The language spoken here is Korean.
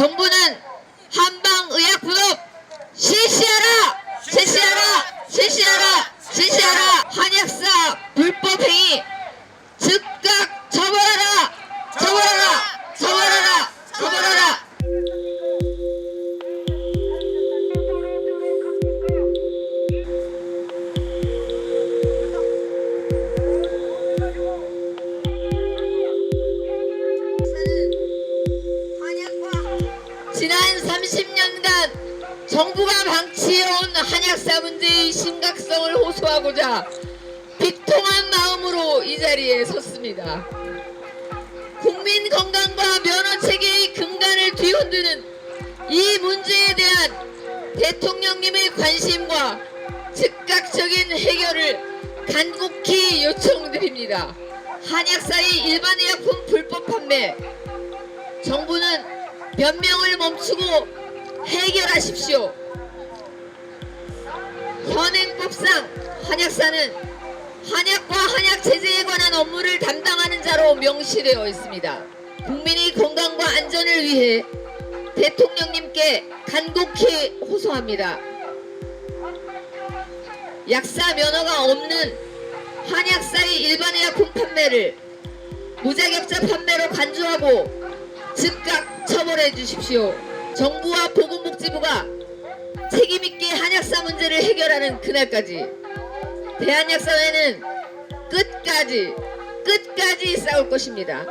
정부는 한방의약분업 실시하라! 실시하라! 실시하라! 실시하라! 한약사 불법 행위 지난 30년간 정부가 방치해온 한약사 문제의 심각성을 호소하고자 비통한 마음으로 이 자리에 섰습니다. 국민 건강과 면허 체계의 근간을 뒤흔드는 이 문제에 대한 대통령님의 관심과 즉각적인 해결을 간곡히 요청드립니다. 한약사의 일반 의약품 불법 판매 정부는 변명을 멈추고 해결하십시오. 현행법상 한약사는 한약과 한약 제재에 관한 업무를 담당하는 자로 명시되어 있습니다. 국민의 건강과 안전을 위해 대통령님께 간곡히 호소합니다. 약사 면허가 없는 한약사의 일반 의약품 판매를 무자격자 판매로 간주하고 즉각 처벌해 주십시오. 정부와 보건복지부가 책임있게 한약사 문제를 해결하는 그날까지 대한약사회는 끝까지 끝까지 싸울 것입니다.